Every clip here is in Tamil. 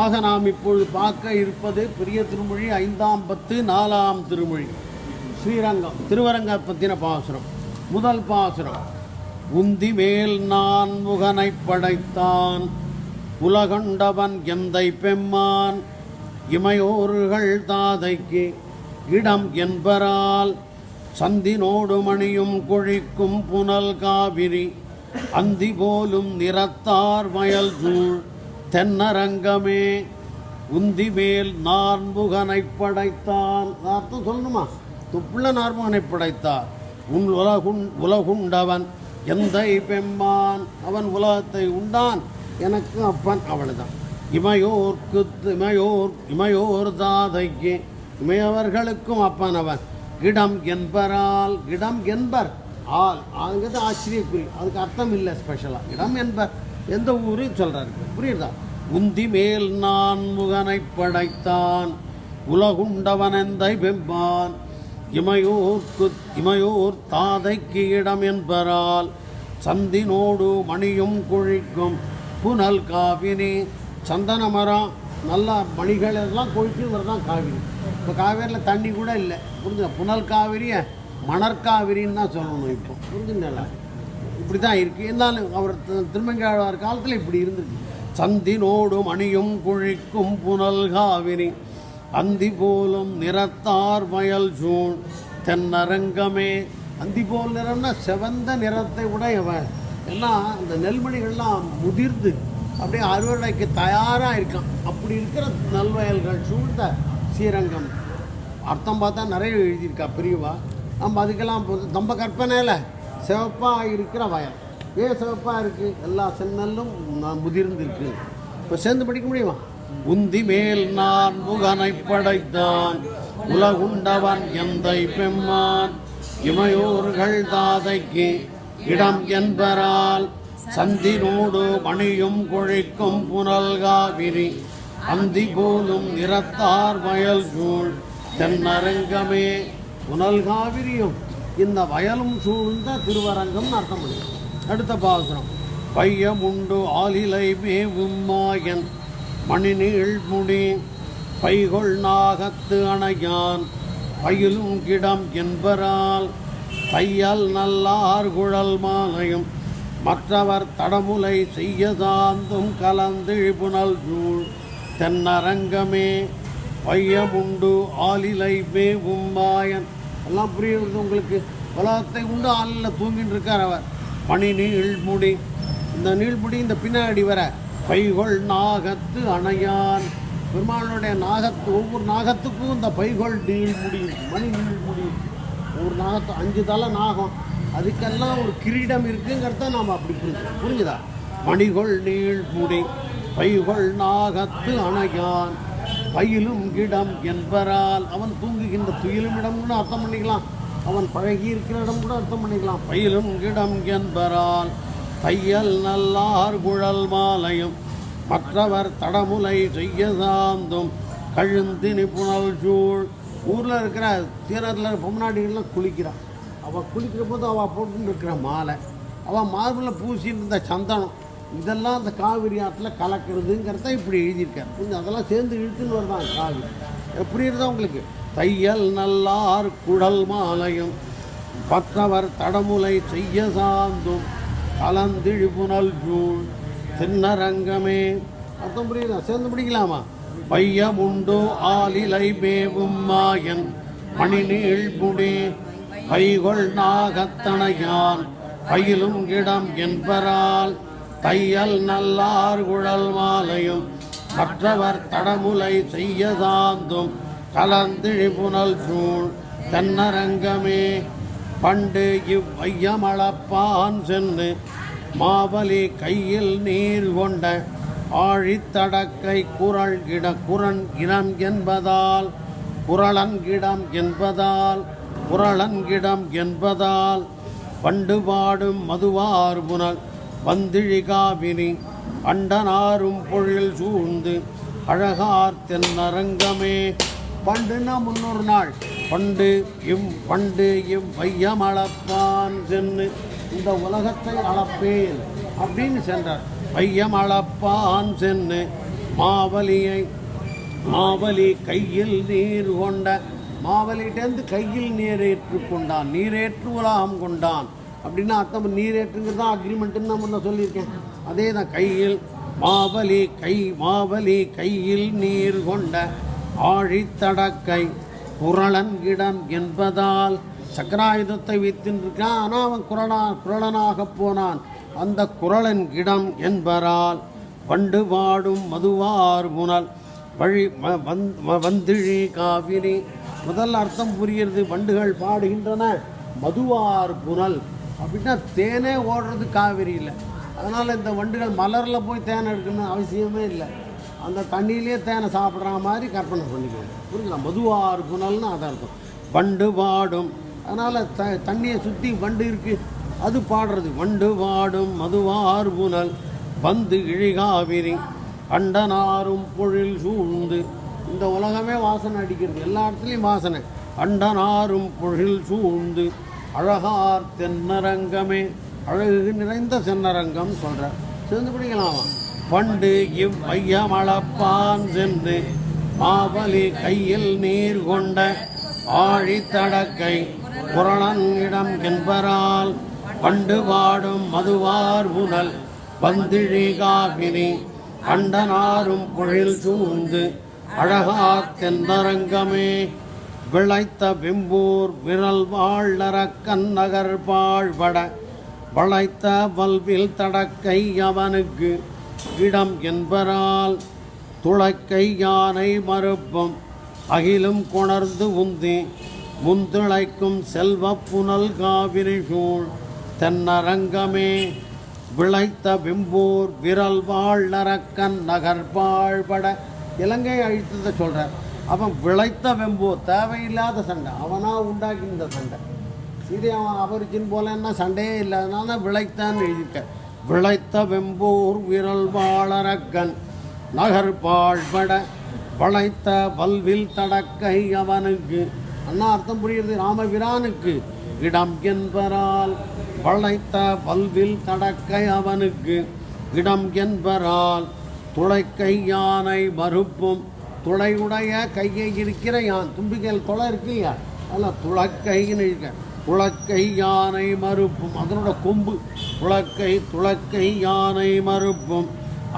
ஆக நாம் இப்பொழுது பார்க்க இருப்பது பெரிய திருமொழி ஐந்தாம் பத்து நாலாம் திருமொழி. ஸ்ரீரங்கம் திருவரங்க பத்தின பாசுரம் முதல் பாசுரம். உந்தி மேல் நான் முகனை படைத்தான் உலகண்டவன் எந்தை பெம்மான் இமையோர்கள் தாதைக்கு. இடம் என்பரால் சந்தினோடு மணியும் கொழிக்கும் புனல் காவிரி அந்தி போலும் நிறத்தார் வயல் சூழ் தென்னரங்கமே உந்தி மேல் நான்முகனை படைத்தான் அர்த்தம் சொல்லணுமா? துப்புள்ள நார்முகனை படைத்தார். உன் உலகுண் உலகுண்டவன் எந்தை பெம்மான் அவன் உலகத்தை உண்டான். எனக்கு அப்பன் அவள்தான். இமையோர்க்கு இமையோர் இமையோர் தாதைக்கு இமையவர்களுக்கும் அப்பன் அவன். இடம் என்பரால் கிடம் என்பர். ஆள் ஆங்கிறது ஆச்சரியக்குறி. அதுக்கு அர்த்தம் இல்லை ஸ்பெஷலாக இடம் என்பர். எந்த ஊரையும் சொல்கிறாரு புரியுதா? உந்தி மேல் நான் முகனை படைத்தான். உலகுண்டவன் எந்தை பெம்பான் இமையோர்க்கு இமையோர் தாதைக்கு இடம் என்பரால் சந்தினோடு மணியும் குழிக்கும் புனல் காவினி. சந்தன மரம் நல்லா மணிகள் எல்லாம் கொழிச்சு தான் காவிரி. இப்போ காவேரியில் தண்ணி கூட இல்லை. புரிஞ்சு புனல் காவிரியை மணற்காவிரின்னு தான் சொல்லணும் இப்போ. புரிஞ்சுங்களா இப்படி தான் இருக்குது இருந்தாலும் அவர் தி- திருமங்கையாழ்வார் காலத்தில் இப்படி இருந்திருக்கு. சந்தினோடும் அணியும் குழிக்கும் புனல்காவினி அந்தி போலும் நிறத்தார் வயல் சூழ் தென்னரங்கமே. அந்தி போல் நிறம்னா செவந்த நிறத்தை உடையவன் ஏன்னா அந்த நெல்மணிகள்லாம் முதிர்ந்து அப்படியே அறுவடைக்கு தயாராக இருக்கான். அப்படி இருக்கிற நல்வயல்கள் சூழ்ந்த ஸ்ரீரங்கம். அர்த்தம் பார்த்தா நிறைய எழுதியிருக்கா பிரிவா நம்ம அதுக்கெல்லாம் தம்ப நம்ம கற்பனையில் சிவப்பாக இருக்கிற வயல். ஏன் சிவப்பாக இருக்குது எல்லா செந்நெல்லும் நான் முதிர்ந்திருக்கு. இப்போ சேர்ந்து படிக்க முடியுமா? உந்தி மேல் நான் முகனை படைத்தான். உலகுண்டவன் எந்தை பெம்மான்? இமையோர்கள் தாதைக்கு இடம் என்பரால் சந்தினோடு மணியும் கொழிக்கும் புனல் காவிரி. அந்தி போலும் நிறத்தார் வயல் சூழ் தென்னரங்கமே. புனல் காவிரியும் இந்த வயலும் சூழ்ந்த திருவரங்கம் அர்த்தம் முடியும் அடுத்த பாசுரம். பையமுண்டு ஆலிலை மேவும் மாயன் மணிநீள் முடி பைகொள் நாகத்து அணையான் பயிலும் கிடம் என்பரால் தையல் நல்லார் குழல் மாலையும் மற்றவர் தடமுலை செய்ய சாந்தும் புனல் சூழ் தென்னரங்கமே பையமுண்டு ஆலிலை மேவும் மாயன் எல்லாம் புரியுது உங்களுக்கு உலகத்தை உண்டு. ஆளில் தூங்கிட்டு இருக்கார் அவர். மணி நீழ்முடி இந்த நீழ்முடி இந்த பின்னாடி வர பைகொள் நாகத்து அணையான். பெருமாளுடைய நாகத்து ஒவ்வொரு நாகத்துக்கும் இந்த பைகொள் நீழ்முடி மணி நீழ்முடி ஒரு ஒவ்வொரு நாகத்து அஞ்சு தலை நாகம். அதுக்கெல்லாம் ஒரு கிரீடம் இருக்குங்கிறத நாம் அப்படி புரிஞ்சோம் புரிஞ்சுதா? மணிகொள் நீழ்முடி பைகொள் நாகத்து அணையான். பயிலும் இடம் என்பரால் அவன் தூங்குகின்ற துயிலும் இடம் கூட அர்த்தம் பண்ணிக்கலாம். அவன் பழகி இருக்கிற இடம் கூட அர்த்தம் பண்ணிக்கலாம். பயிலும் இடம் என்பரால் தையல் நல்லார் குழல் மாலையும் மற்றவர் தடமுலை செய்ய சாந்தும் கழுந்தினி புனல் சூழ். ஊரில் இருக்கிற தீரத்தில் பொம்நாட்டிகள்லாம் குளிக்கிறான். அவள் குளிக்கிற போது அவள் போட்டுன்னு இருக்கிற மாலை. அவள் மார்பில் பூசின்னு இருந்த சந்தனம். இதெல்லாம் அந்த காவிரி ஆற்றுல கலக்கிறதுங்கிறத இப்படி எழுதியிருக்கார். கொஞ்சம் அதெல்லாம் சேர்ந்து இழுத்துன்னு வருதான் காவிரி. எப்படி இருந்தால் உங்களுக்கு? தையல் நல்லார் குழல் மாலையும் பற்றவர் தடமுலை செய்ய சாந்தும் கலந்திழி புனல் ஜூன் தென்னரங்கமே. அர்த்தம் புரியுதா? சேர்ந்து பிடிக்கலாமா பையம் உண்டு ஆலிலை மேவும் மாயன் மணிநீள் முடி பைகொள் நாகத்தனையான் பயிலும் இடம் என்பரால் தையல் நல்லார் குழல் மாலையும் மற்றவர் தடமுலை செய்ய சாந்தும் கலந்திழி புனல் சூழ் தென்னரங்கமே பண்டு இவ்வையமளப்பான் சென்று மாவலி கையில் நீர் கொண்ட ஆழித்தடக்கை குரல் கிட குரன் இனம் என்பதால் குரலன்கிடம் என்பதால் குரலன்கிடம் என்பதால் பண்டு பாடும் மதுவார் புனல் வந்திழிகாவினி அண்டனாரும் பொழில் சூழ்ந்து அழகார் தென்னரங்கமே. பண்டுனா முன்னொரு நாள் பண்டு இம் பண்டு இம் வையம் அளப்பான் சென்று இந்த உலகத்தை அளப்பேன் அப்படின்னு சென்றார். வையம் அளப்பான் சென்று மாவலியை மாவலி கையில் நீர் கொண்ட மாவலிட்டேந்து கையில் நீரேற்று கொண்டான் நீரேற்று உலகம் கொண்டான். அப்படின்னா அர்த்தம் நீரேற்றுங்கிறது தான் அக்ரிமெண்ட்டுன்னு நான் சொல்லியிருக்கேன். அதே தான் கையில் மாவலி கை மாவலி கையில் நீர் கொண்ட ஆழித்தடக்கை குரளன்கிடம் என்பதால் சக்கராயுதத்தை வைத்திருக்கான் ஆனால் அவன் குரலா குரலனாக போனான். அந்த குரலன் இடம் என்பரால் பண்டு பாடும் மதுவார் முனல் வழி வந்- வந்திழி காவிரி. முதல் அர்த்தம் புரிகிறது. வண்டுகள் பாடுகின்றன. மதுவார் புனல் அப்படின்னா தேனே ஓடுறது காவிரியில் இல்லை. அதனால் இந்த வண்டுகள் மலரில் போய் தேன் எடுக்கணும்னு அவசியமே இல்லை. அந்த தண்ணியிலே தேனை சாப்பிட்ற மாதிரி கற்பனை பண்ணிக்கணும் புரியுங்களா மதுவார் புனல்னு அது அர்த்தம். வண்டு பாடும் அதனால் த தண்ணியை சுற்றி வண்டு இருக்குது அது பாடுறது. வண்டு பாடும் மதுவார் புனல் வந்து இழிகாவிரி அண்டனாரும் பொழில் சூழ்ந்து. இந்த உலகமே வாசனை அடிக்கிறது. எல்லா இடத்துலையும் வாசனை. அண்டனாரும் பொழில் சூழ்ந்து. அழகார் தென்னரங்கமே அழகு நிறைந்த சென்னரங்கம் சொல்கிறார் சேர்ந்து பிடிக்கலாமா? பண்டு இவ்வையமளப்பான் சென்று மாவலி கையில் நீர் கொண்ட ஆழித்தடக்கை புரணன் இடம் என்பரால் பண்டு பாடும் மதுவார் புனல் வந்திழி காவிரி அண்டனாரும் பொழில் சூழ்ந்து அழகா தென்னரங்கமே விளைத்த வெம்பூர் விரல் வாழ்நரக்கன் நகர் வாழ்வட வளைத்த வல்வில் தடக்கை அவனுக்கு இடம் என்பரால் துளக்கை யானை மறுப்பும் அகிலும் கொணர்ந்து உந்தி முந்திளைக்கும் செல்வ புனல் காவிரி சூழ் தென்னரங்கமே. விளைத்த விம்பூர் விரல் வாழ் நரக்கன் நகர் பாழ்பட இலங்கை அழித்ததை சொல்கிறார் அவன் விளைத்த வெம்போ தேவையில்லாத சண்டை. அவனா உண்டாக்கி இந்த சண்டை. சரி அவன் அபரிச்சின் போலன்னா சண்டையே இல்லாதனால தான் விளைத்தான்னு எழுதியிருக்க விளைத்த வெம்போர் விரல் வாழரக்கன் நகர் பாழ்பட வளைத்த வல்வில் தடக்கை அவனுக்கு. அண்ணா அர்த்தம் புரியுது ராமபிரானுக்கு. இடம் என்பரால் வளைத்த வல்வில் தடக்கை அவனுக்கு. இடம் என்பரால் துளைக்கை யானை மறுப்பும் துளையுடைய கையை இருக்கிற யான்? தும்பிக்கையில் துளை இருக்கு இல்லையா? அதில் துளக்கைன்னு இருக்க துளக்கை யானை மறுப்பும். அதனோட கொம்பு. துளக்கை துளக்கை யானை மறுப்பும்.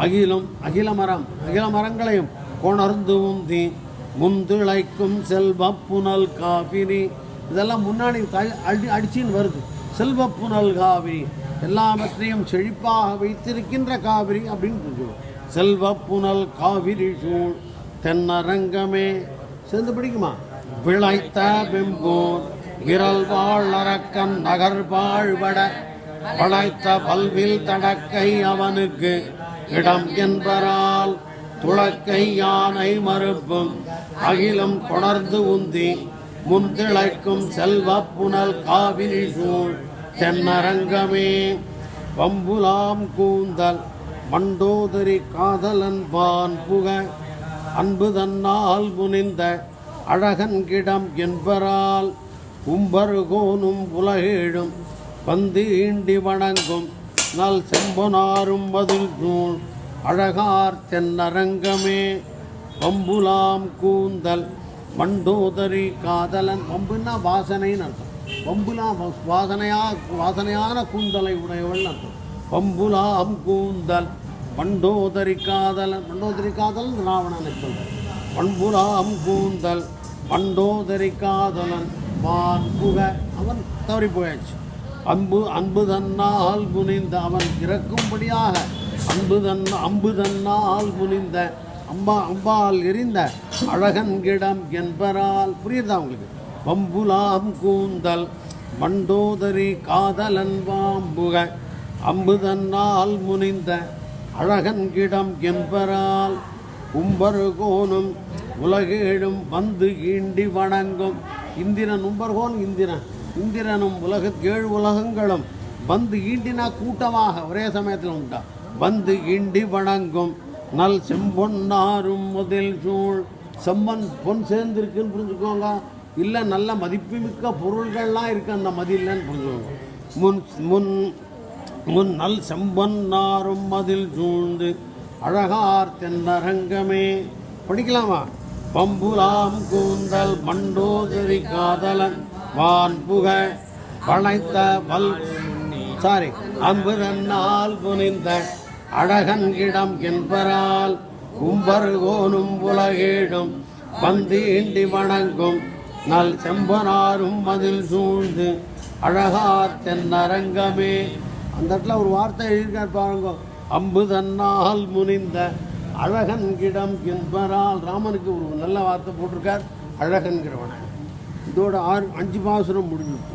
அகிலும் அகில மரம். அகில மரங்களையும் கொணர்ந்து உந்தி. முந்துளைக்கும் செல்வ புனல் காவிரி இதெல்லாம் முன்னாடி த- அடி அடிச்சின்னு வருது. செல்வ புனல் காவிரி எல்லாவற்றையும் செழிப்பாக வைத்திருக்கின்ற காவிரி அப்படின்னு செல்வ புனல் காவிரி சூழ். தென்னரங்கமே. சேர்ந்து பிடிக்குமா? விளைத்த வெம்பூர் விரல் வாழ் அரக்கன் நகர் வாழ்வட வளைத்த பல்வில் தடக்கை அவனுக்கு இடம் என்பரால் துளக்கை யானை மறுப்பும் அகிலம் கொணர்ந்து உந்தி முந்திளைக்கும் செல்வ புனல் காவிரி சூழ் தென்னரங்கமே. பம்புலாம் கூந்தல் மண்டோதரி காதலன் பான் புக அன்பு தன்னால் முனிந்த அழகன் கிடம் என்பரால் உம்பருகோனும் உலகேழும் வந்து ஈண்டி வணங்கும் நல் செம்பனாரும் மதில் நூல் அழகார் தென்னரங்கமே பம்புலாம் கூந்தல் மண்டோதரி காதலன் வம்புன்னா வாசனைன்னு அர்த்தம். பம்புலாம் வ- வாசனையா வாசனையான கூந்தலை உடையவள் அர்த்தம். பம்புலாம் கூந்தல் பண்டோதரி காதலன் பண்டோதரி காதலன் ராவணனை சொல்ற வன்புலாம் கூந்தல் பண்டோதரி காதலன் வான் புக. அவன் தவறி போயாச்சு. அன்பு அன்பு தன்னால் புனிந்த அவன் இறக்கும்படியாக அன்பு தன் அம்பு தன்னால் புனிந்த அம்பா அம்பால் எரிந்த அழகன்கிடம் என்பரால் புரியுதா உங்களுக்கு? வம்புலாம் கூந்தல் மண்டோதரி காதலன் வாம்புக அம்பு தன்னால் முனிந்த அழகன்கிடம் கெம்பரால் உம்பருகோனும் உலகேழும் வந்து ஈண்டி வணங்கும். இந்திரன் உம்பர்கோன் இந்திரன். இந்திரனும் உலக ஏழு உலகங்களும் வந்து ஈண்டினா கூட்டமாக ஒரே சமயத்தில் உண்டா. வந்து ஈண்டி வணங்கும். நல் செம்பொன்னாரும் முதல் சூழ். செம்மன் பொன் சேர்ந்துருக்குன்னு புரிஞ்சுக்கோங்க. இல்லை நல்ல மதிப்புமிக்க பொருள்கள்லாம் இருக்குது அந்த மதியில்லைன்னு புரிஞ்சுக்கோங்க. முன் முன் முன் நல் செம்பொன்னாரும் மதில் சூழ்ந்து அழகார் தென்னரங்கமே. படிக்கலாமா? பம்புலாம் கூந்தல் மண்டோதரி காதலன் வான் புக வளைத்த வல் சாரி அம்புதன்னால் புனிந்த அழகன் இடம் என்பரால் கும்பர்கோனும் உலகேடும் பந்தீண்டி வணங்கும் நல் செம்பனாரும் மதில் சூழ்ந்து அழகார் தென்னரங்கமே. அந்த இடத்துல ஒரு வார்த்தை எழுதியிருக்கார் பாருங்க. அம்பு தன்னால் முனிந்த அழகன் கிடம் என்பரால் ராமனுக்கு ஒரு நல்ல வார்த்தை போட்டிருக்கார். அழகன்கிறவன. இதோட ஆறு அஞ்சு பாசுரம் முடிஞ்சுட்டு